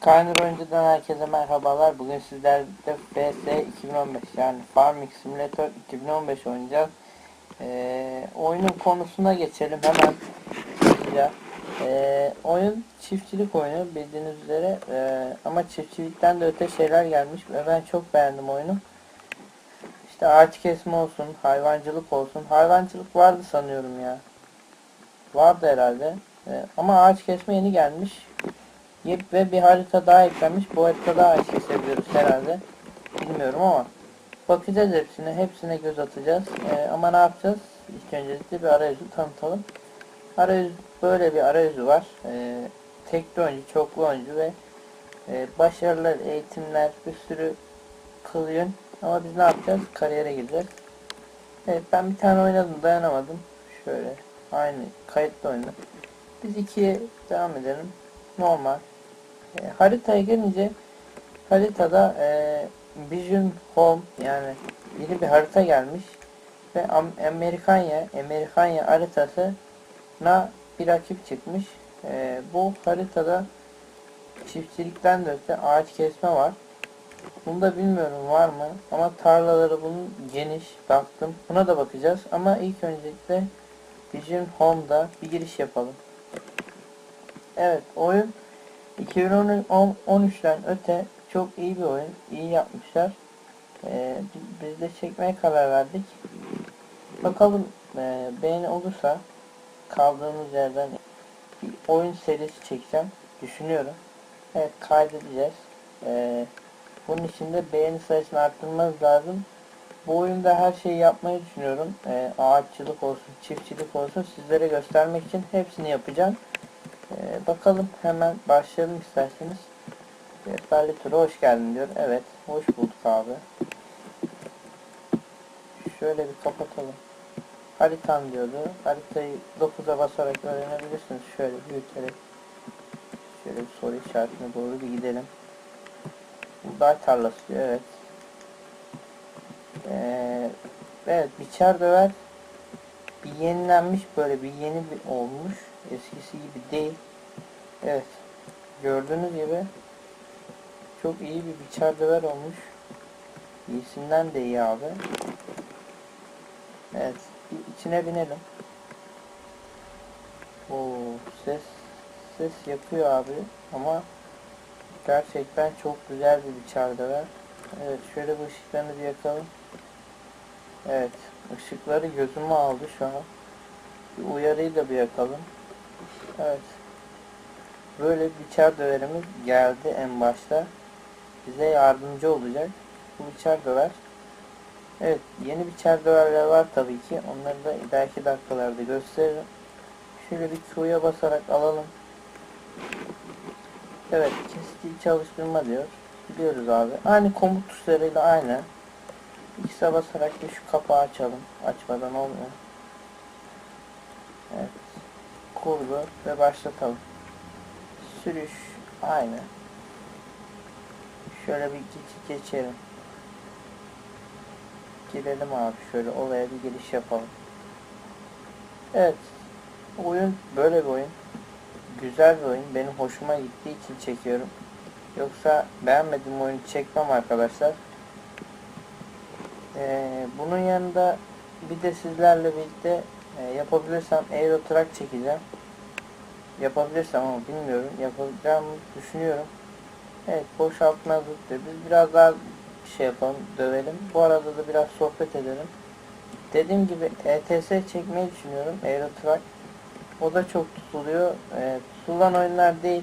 Skyner önceden herkese merhabalar. Bugün sizlerle FS 2015 yani Farming Simulator 2015 oynayacağız. Ee, oyunun konusuna geçelim hemen. Ee, oyun çiftçilik oyunu bildiğiniz üzere Ee, ama çiftçilikten de öte şeyler gelmiş ve ben çok beğendim oyunu. İşte ağaç kesme olsun, hayvancılık olsun. Hayvancılık vardı sanıyorum ya. Vardı herhalde. Ee, ama ağaç kesme yeni gelmiş. Yep ve bir harita daha eklenmiş. Bu haritada ağaç kesebiliyoruz herhalde. Bilmiyorum ama bakacağız hepsine. Hepsine göz atacağız. Ee, ama ne yapacağız? İlk öncelikle bir arayüzü tanıtalım. Arayüz böyle bir arayüzü var. Ee, tekli oyuncu, çoklu oyuncu ve e, başarılar, eğitimler, bir sürü kılıyın. Ama biz ne yapacağız? Kariyere gireceğiz. Evet ben bir tane oynadım dayanamadım. Şöyle aynı kayıtlı oyunu. Biz ikiye devam edelim. Normal. E, haritaya gelince haritada e, Vision Home yani yeni bir harita gelmiş ve Am- Amerikanya Amerikanya haritasına bir rakip çıkmış. E, bu haritada çiftçilikten de öte ağaç kesme var. Bunu da bilmiyorum var mı ama tarlaları bunun geniş baktım. Buna da bakacağız ama ilk öncelikle Vision Home'da bir giriş yapalım. Evet oyun 2013'ten öte çok iyi bir oyun. iyi yapmışlar. Ee, bi- biz de çekmeye karar verdik. Bakalım e, beğeni olursa kaldığımız yerden bir oyun serisi çekeceğim. Düşünüyorum. Evet kaydedeceğiz. Ee, bunun için de beğeni sayısını arttırmamız lazım. Bu oyunda her şeyi yapmayı düşünüyorum. Ee, ağaççılık olsun, çiftçilik olsun sizlere göstermek için hepsini yapacağım. Ee, bakalım hemen başlayalım isterseniz. Rehberli tura hoş geldin diyor. Evet hoş bulduk abi. Şöyle bir kapatalım. Haritan diyordu. Haritayı 9'a basarak öğrenebilirsiniz. Şöyle büyüterek. Şöyle bir soru işaretine doğru bir gidelim. Buğday tarlası diyor. Evet. Ee, evet biçer döver bir yenilenmiş böyle bir yeni bir olmuş. Eskisi gibi değil. Evet. Gördüğünüz gibi çok iyi bir biçer döver olmuş. İyisinden de iyi abi. Evet. Bir içine binelim. Oo, ses ses yapıyor abi ama gerçekten çok güzel bir biçer döver. Evet şöyle bu ışıklarını bir yakalım. Evet. ışıkları gözüme aldı şu an. Bir uyarıyı da bir yakalım. Evet. Böyle biçer döverimiz geldi en başta. Bize yardımcı olacak. Bu biçer döver. Evet. Yeni biçer döverler var tabii ki. Onları da ileriki dakikalarda gösteririm. Şöyle bir Q'ya basarak alalım. Evet. Kesici çalıştırma diyor. Biliyoruz abi. Aynı komut tuşlarıyla aynı. X'e basarak da şu kapağı açalım. Açmadan olmuyor. Evet. Kurgu ve başlatalım. Sürüş aynı. Şöyle bir geç geçelim. Girelim abi şöyle olaya bir giriş yapalım. Evet. Oyun böyle bir oyun. Güzel bir oyun. Benim hoşuma gittiği için çekiyorum. Yoksa beğenmediğim oyunu çekmem arkadaşlar. Ee, bunun yanında bir de sizlerle birlikte e, yapabilirsem Euro Truck çekeceğim. Yapabilirsem ama bilmiyorum. Yapacağımı düşünüyorum. Evet boşaltma diyor. Biz biraz daha şey yapalım, dövelim. Bu arada da biraz sohbet edelim. Dediğim gibi ETS çekmeyi düşünüyorum. Euro Truck. O da çok tutuluyor. E, tutulan oyunlar değil.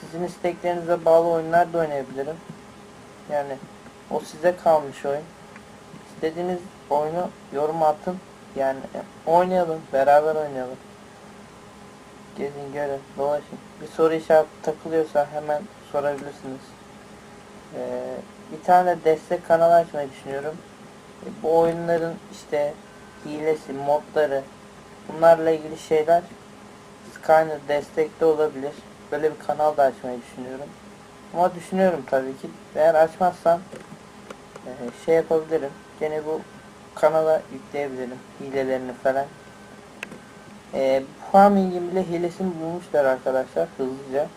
Sizin isteklerinize bağlı oyunlar da oynayabilirim. Yani o size kalmış oyun. İstediğiniz oyunu yorum atın. Yani oynayalım, beraber oynayalım. Gezin, görün, dolaşın. Bir soru işareti takılıyorsa hemen sorabilirsiniz. Ee, bir tane destek kanalı açmayı düşünüyorum. E, bu oyunların işte hilesi, modları, bunlarla ilgili şeyler Skyner destekte olabilir. Böyle bir kanal da açmayı düşünüyorum. Ama düşünüyorum tabii ki. Eğer açmazsam e, şey yapabilirim. Gene bu kanala yükleyebilirim hilelerini falan. E, farming'in bile hilesini bulmuşlar arkadaşlar hızlıca.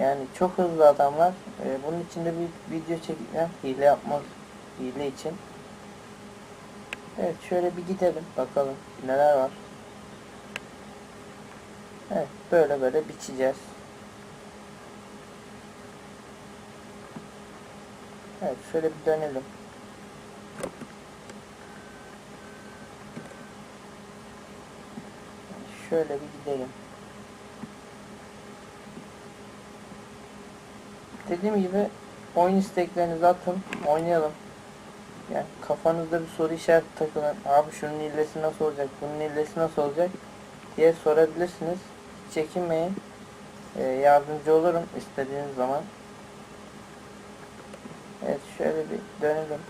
Yani çok hızlı adamlar. Ee, bunun için de bir video çekeceğim. Hile yapmaz. Hile için. Evet şöyle bir gidelim bakalım neler var. Evet böyle böyle biçeceğiz. Evet şöyle bir dönelim. Şöyle bir gidelim. Dediğim gibi oyun isteklerinizi atın, oynayalım. Yani kafanızda bir soru işareti takılan, abi şunun illesi nasıl olacak, bunun illesi nasıl olacak diye sorabilirsiniz. Hiç çekinmeyin. Ee, yardımcı olurum istediğiniz zaman. Evet şöyle bir dönelim.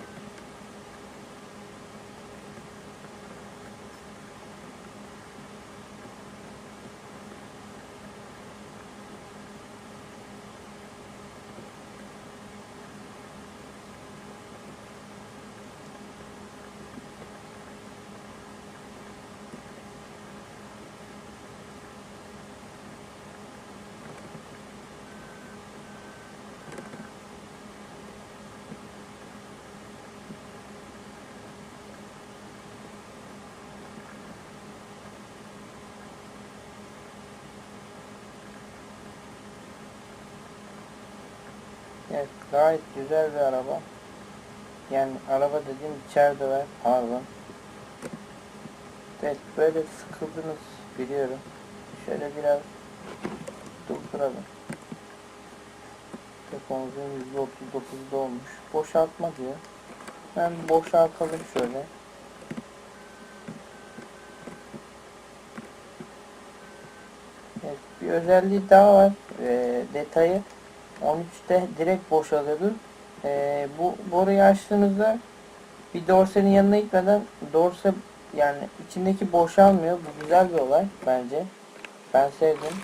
Evet gayet güzel bir araba. Yani araba dediğim içeride var. Pardon. Evet böyle sıkıldınız biliyorum. Şöyle biraz durduralım. Telefonumuzun %39'da olmuş. Boşaltma diyor. Ben boşaltalım şöyle. Evet, bir özelliği daha var. Ee, detayı 13'te direkt boşalıyordu. Ee, bu boruyu açtığınızda bir dorsenin yanına gitmeden dorse yani içindeki boşalmıyor. Bu güzel bir olay bence. Ben sevdim.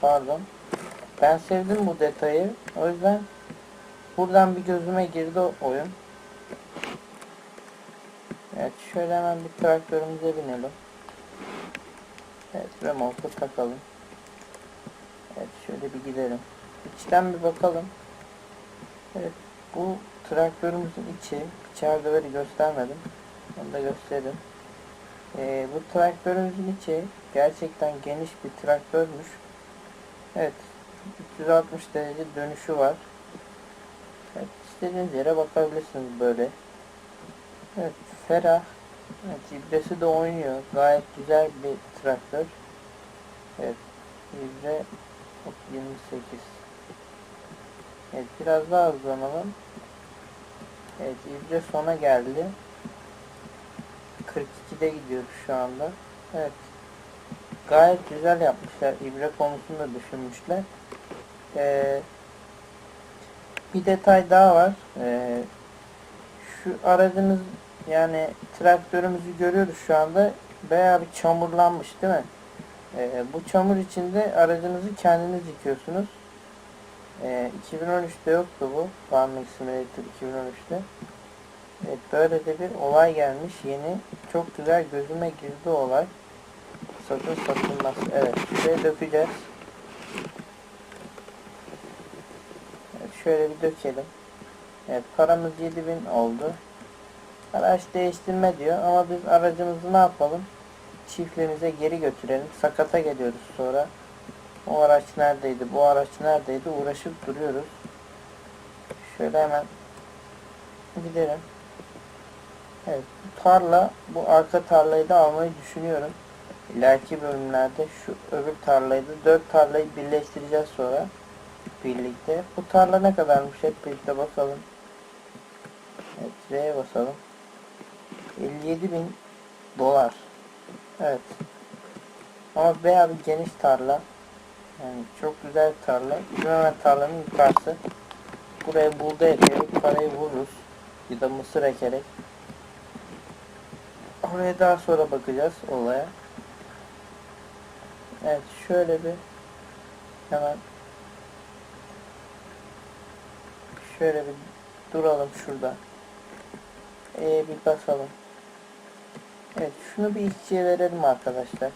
Pardon. Ben sevdim bu detayı. O yüzden buradan bir gözüme girdi oyun. Evet şöyle hemen bir traktörümüze binelim. Evet remote'u takalım. Evet şöyle bir gidelim. İçten bir bakalım. Evet bu traktörümüzün içi içeride böyle göstermedim. Onu da göstereyim. Ee, bu traktörümüzün içi gerçekten geniş bir traktörmüş. Evet 360 derece dönüşü var. Evet, istediğiniz yere bakabilirsiniz böyle. Evet ferah. Evet ibresi de oynuyor. Gayet güzel bir traktör. Evet ibre 28 Evet biraz daha hızlanalım. Evet iyice sona geldi. 42'de gidiyoruz şu anda. Evet. Gayet güzel yapmışlar. İbre konusunu da düşünmüşler. Ee, bir detay daha var. Ee, şu aracımız yani traktörümüzü görüyoruz şu anda. Bayağı bir çamurlanmış değil mi? Ee, bu çamur içinde aracınızı kendiniz yıkıyorsunuz. Ee, 2013'te yoktu bu. Farming Simulator 2013'te. Evet böyle de bir olay gelmiş. Yeni. Çok güzel gözüme girdi olay. Satın satılmaz. Evet. Şuraya dökeceğiz. Evet, şöyle bir dökelim. Evet paramız 7000 oldu. Araç değiştirme diyor ama biz aracımızı ne yapalım? Çiftliğimize geri götürelim. Sakata geliyoruz sonra. O araç neredeydi? Bu araç neredeydi? Uğraşıp duruyoruz. Şöyle hemen gidelim. Evet, bu tarla, bu arka tarlayı da almayı düşünüyorum. İleriki bölümlerde şu öbür tarlayı da dört tarlayı birleştireceğiz sonra birlikte. Bu tarla ne kadarmış hep birlikte bakalım. Evet, R'ye basalım. 57 bin dolar. Evet. Ama bayağı bir geniş tarla. Yani çok güzel tarla. Hemen tarlanın yukarısı. Buraya buğday ekerek parayı vururuz. Ya da mısır ekerek. Oraya daha sonra bakacağız olaya. Evet şöyle bir hemen şöyle bir duralım şurada. Ee, bir basalım. Evet şunu bir işçiye verelim arkadaşlar.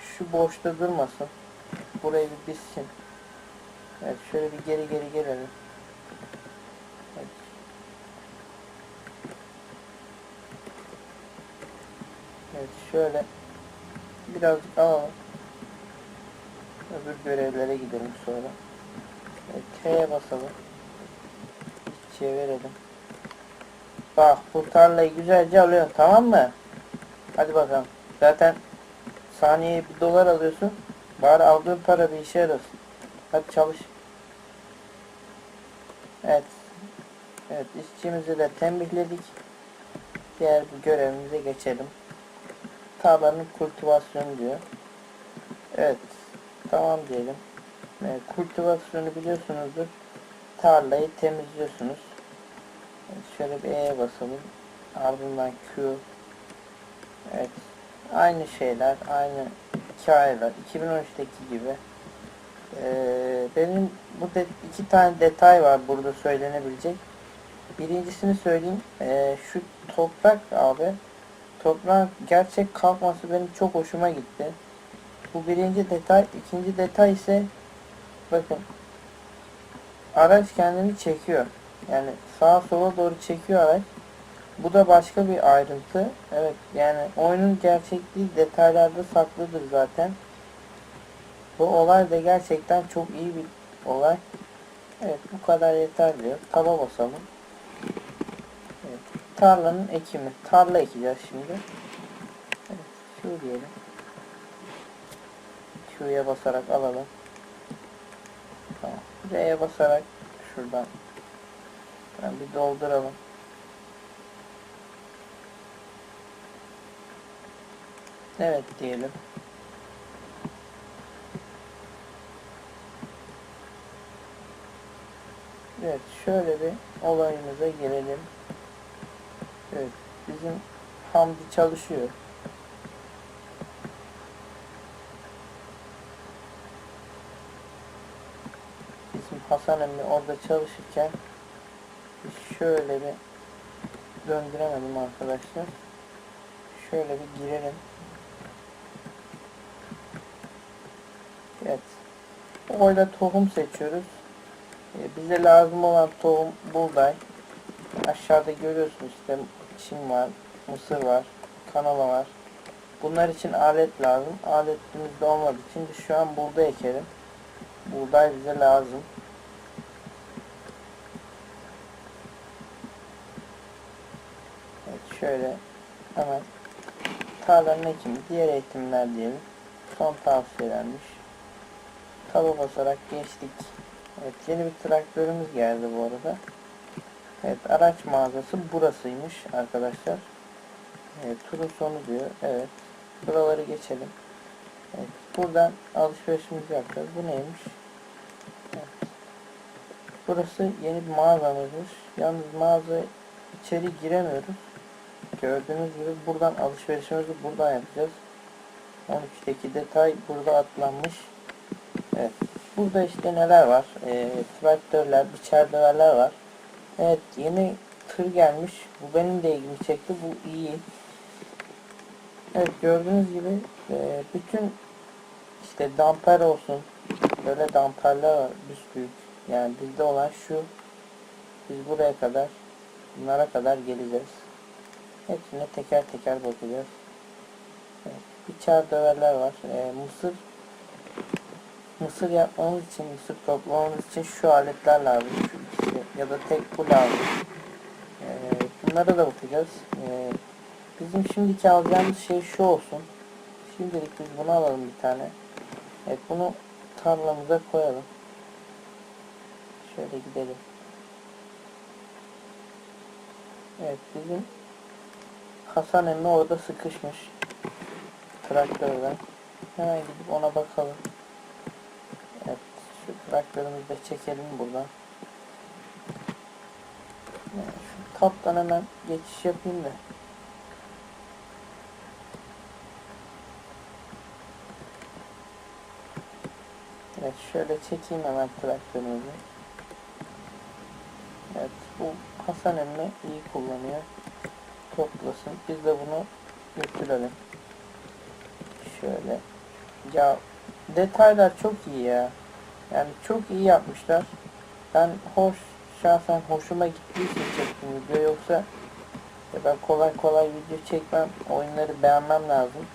Şu boşta durmasın. Burayı bir bitsin. Evet şöyle bir geri geri gelelim. Evet. Şöyle birazcık alalım. Öbür görevlere gidelim sonra. Evet, T'ye basalım. İşçiye verelim. Bak bu tarlayı güzelce alıyorsun tamam mı? Hadi bakalım. Zaten saniyeye bir dolar alıyorsun. Bari aldığın para bir işe yarasın. Hadi çalış. Evet. Evet işçimizi de tembihledik. Diğer bir görevimize geçelim. Tarlanın kultivasyonu diyor. Evet. Tamam diyelim. Evet, kultivasyonu biliyorsunuzdur. Tarlayı temizliyorsunuz. Şöyle bir E'ye basalım. Ardından Q. Evet. Aynı şeyler, aynı hikayeler. 2013'teki gibi. Ee, benim bu de, iki tane detay var burada söylenebilecek. Birincisini söyleyeyim. Ee, şu toprak abi. Toprağın gerçek kalkması benim çok hoşuma gitti. Bu birinci detay. ikinci detay ise bakın araç kendini çekiyor. Yani sağa sola doğru çekiyor araç. Bu da başka bir ayrıntı. Evet yani oyunun gerçekliği detaylarda saklıdır zaten. Bu olay da gerçekten çok iyi bir olay. Evet bu kadar yeter diyor. Taba basalım. Evet, tarlanın ekimi. Tarla ekeceğiz şimdi. Evet, şu diyelim. Q'ya basarak alalım. Tamam. R'ye basarak şuradan ben bir dolduralım. Evet diyelim. Evet şöyle bir olayımıza gelelim. Evet bizim Hamdi çalışıyor. Bizim Hasan emmi orada çalışırken şöyle bir döndüremedim arkadaşlar. Şöyle bir girelim. Evet. Orada tohum seçiyoruz. Ee, bize lazım olan tohum buğday. Aşağıda görüyorsunuz işte çim var, mısır var, kanola var. Bunlar için alet lazım. Aletimiz de olmadığı için şu an buğday ekelim. Buğday bize lazım. Evet şöyle hemen tarlanın ekimi, diğer eğitimler diyelim. Son tavsiyelenmiş. Taba basarak geçtik. Evet yeni bir traktörümüz geldi bu arada. Evet araç mağazası burasıymış arkadaşlar. Evet turun sonu diyor. Evet. Buraları geçelim. Evet. Buradan alışverişimizi yapacağız. Bu neymiş? Evet. Burası yeni bir mağazamızmış. Yalnız mağaza içeri giremiyoruz. Gördüğünüz gibi buradan alışverişimizi buradan yapacağız. 13'teki detay burada atlanmış. Evet. Burada işte neler var? E, traktörler, biçer döverler var. Evet yeni tır gelmiş. Bu benim de ilgimi çekti. Bu iyi. Evet gördüğünüz gibi e, bütün işte damper olsun. Böyle damperler var. Büyük. Yani bizde olan şu. Biz buraya kadar bunlara kadar geleceğiz. Hepsine teker teker bakacağız. Evet, biçer döverler var. E, mısır mısır yapmamız için, mısır toplamamız için şu aletler lazım. Şu ikisi ya da tek bu lazım. Ee, bunlara da bakacağız. Ee, bizim şimdiki alacağımız şey şu olsun. Şimdilik biz bunu alalım bir tane. Evet bunu tarlamıza koyalım. Şöyle gidelim. Evet bizim Hasan emmi orada sıkışmış. Traktörden. Hemen gidip ona bakalım. Şu traktörümüzü de çekelim buradan. Şu taptan hemen geçiş yapayım da. Evet, şöyle çekeyim hemen traktörümüzü. Evet, bu Hasan emmi iyi kullanıyor. Toplasın. Biz de bunu götürelim. Şöyle. Ya detaylar çok iyi ya. Yani çok iyi yapmışlar. Ben hoş şahsen hoşuma gittiği için çektim video yoksa ya ben kolay kolay video çekmem. Oyunları beğenmem lazım.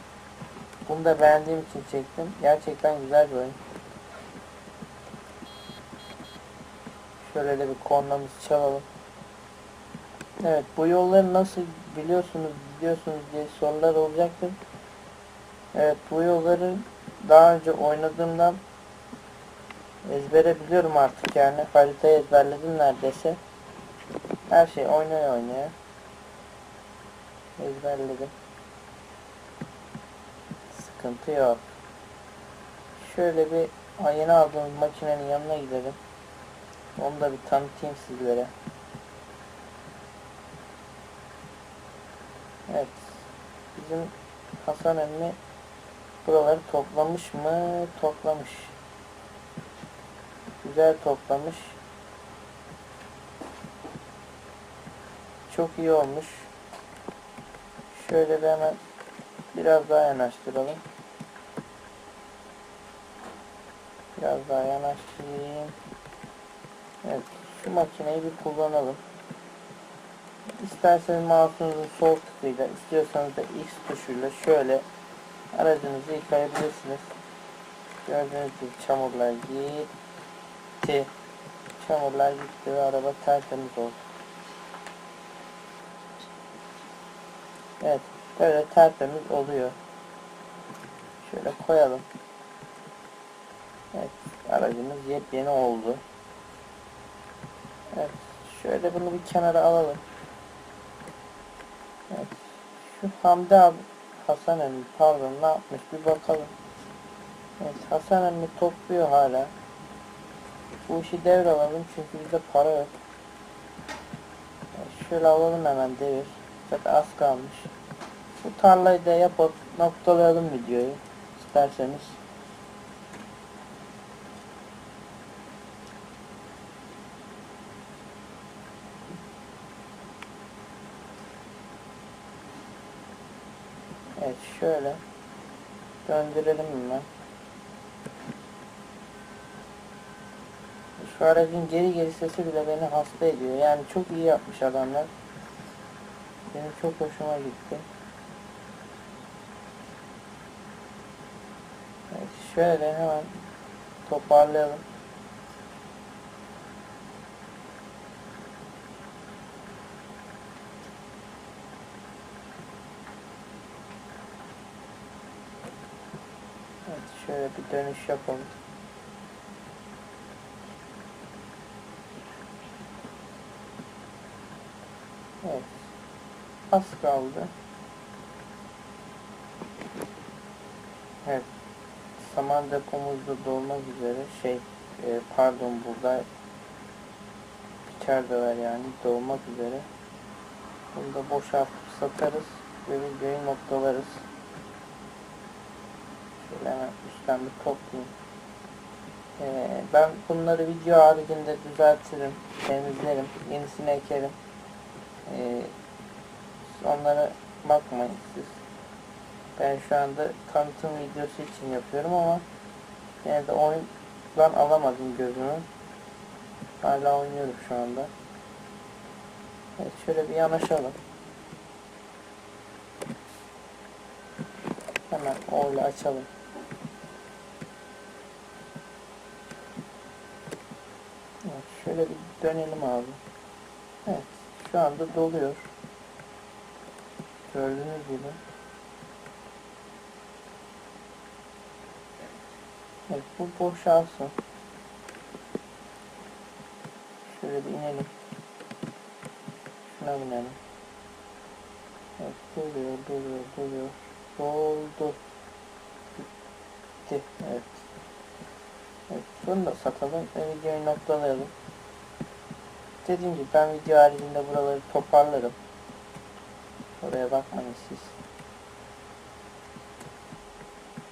Bunu da beğendiğim için çektim. Gerçekten güzel bir oyun. Şöyle de bir kornamızı çalalım. Evet bu yolları nasıl biliyorsunuz gidiyorsunuz diye sorular olacaktır. Evet bu yolları daha önce oynadığımdan ezbere biliyorum artık yani haritayı ezberledim neredeyse. Her şey oynaya oynaya ezberledim. Sıkıntı yok. Şöyle bir ayını aldığımız makinenin yanına gidelim. Onu da bir tanıtayım sizlere. Evet. Bizim Hasan emmi buraları toplamış mı? Toplamış. Güzel toplamış. Çok iyi olmuş. Şöyle bir hemen biraz daha yanaştıralım. Biraz daha yanaştırayım. Evet, şu makineyi bir kullanalım. İsterseniz mouse'unuzun sol tıkıyla, istiyorsanız da X tuşuyla şöyle aracınızı yıkayabilirsiniz. Gördüğünüz gibi çamurlar gitti. Çamurlar gitti ve araba tertemiz oldu. Evet, böyle tertemiz oluyor. Şöyle koyalım. Evet, aracımız yepyeni oldu. Evet, şöyle bunu bir kenara alalım. Evet, şu Hamdi abi, Hasan emmi pardon ne yapmış bir bakalım. Evet, Hasan emmi topluyor hala. Bu işi devralalım çünkü bizde para yok. Şöyle alalım hemen devir. Zaten az kalmış. Bu tarlayı da yapıp noktalayalım videoyu isterseniz. Evet şöyle döndürelim hemen. Şu aracın geri geri sesi bile beni hasta ediyor. Yani çok iyi yapmış adamlar. Benim çok hoşuma gitti. Evet, şöyle hemen toparlayalım. Evet, şöyle bir dönüş yapalım. Evet. Az kaldı. Evet. Saman depomuz da dolmak üzere. Şey, e, pardon burada içeride var yani dolmak üzere. Bunu da boşaltıp satarız ve videoyu noktalarız. Şöyle hemen üstten bir toplayayım. Ee, ben bunları video haricinde düzeltirim, temizlerim, yenisini ekerim. Ee, onlara bakmayın siz. Ben şu anda tanıtım videosu için yapıyorum ama yine de oyundan alamadım gözümü. Hala oynuyorum şu anda. Evet şöyle bir yanaşalım. Hemen o ile açalım. Evet, şöyle bir dönelim abi. Evet şu anda doluyor. Gördüğünüz gibi. Evet bu boşalsın. Şöyle bir inelim. Şuna binelim. Evet doluyor doluyor doluyor. Doldu. Bitti. Evet. Evet bunu da satalım ve videoyu noktalayalım. Dediğim gibi ben video haricinde buraları toparlarım. Oraya bakmayın siz.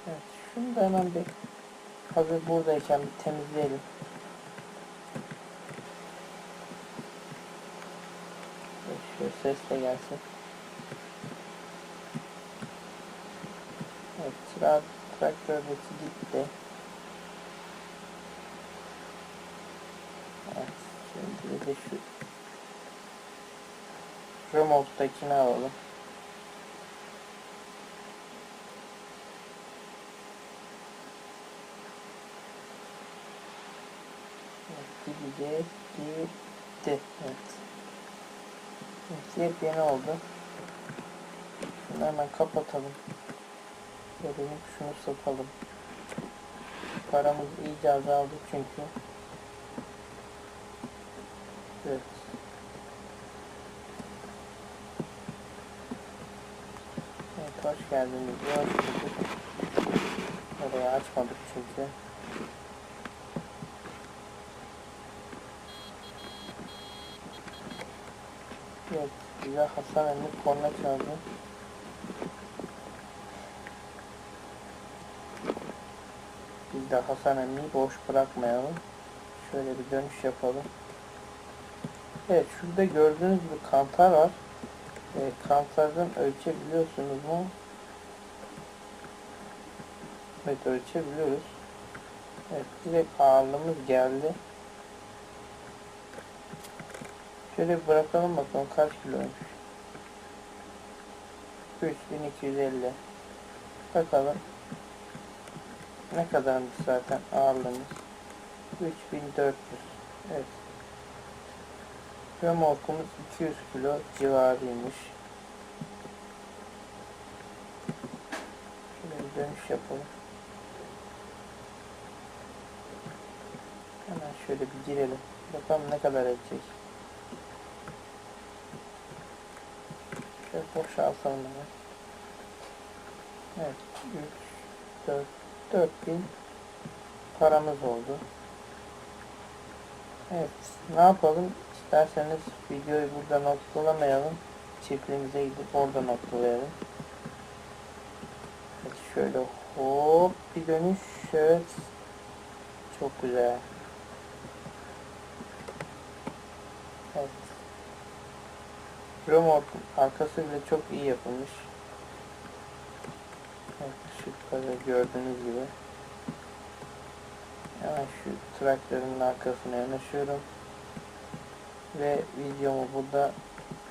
Evet şunu da hemen bir hazır buradayken bir temizleyelim. Evet, şöyle ses de gelsin. Evet tra traktör beti gitti. Bir de şu remote'dakini alalım. Gidecek, gitti. Evet. Evet, yepyeni oldu. Şunu hemen kapatalım. Gelelim şunu satalım. Paramız iyice azaldı çünkü. Evet. Hoş bulduk. Orayı açmadık çünkü. Evet, bize Hasan Emre korna çaldı. Biz de Hasan Emre'yi boş bırakmayalım. Şöyle bir dönüş yapalım. Evet, şurada gördüğünüz bir kantar var. E, kantardan ölçebiliyorsunuz mu? Evet, ölçebiliyoruz. Evet, direkt ağırlığımız geldi. Şöyle bırakalım bakalım kaç kiloymuş. 3250 Bakalım. Ne kadarmış zaten ağırlığımız? 3400 Evet. Römorkumuz 200 kilo civarıymış. Şöyle bir dönüş yapalım. Hemen şöyle bir girelim. Bakalım ne kadar edecek. Şöyle boşaltalım hemen. Evet. 3, 4, 4000 paramız oldu. Evet. Ne yapalım? İsterseniz videoyu burada noktalamayalım. Çiftliğimize gidip orada noktalayalım. Evet, şöyle hop bir dönüş. Evet. Çok güzel. Remork arkası bile çok iyi yapılmış. Evet, şu kadar gördüğünüz gibi. Hemen şu traktörün arkasına yanaşıyorum. Ve videomu burada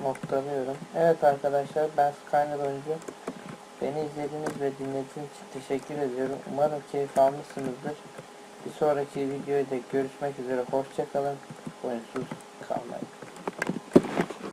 noktalıyorum. Evet arkadaşlar ben Skyner oyuncu. Beni izlediğiniz ve dinlediğiniz için teşekkür ediyorum. Umarım keyif almışsınızdır. Bir sonraki videoda görüşmek üzere. Hoşçakalın. Oyunsuz.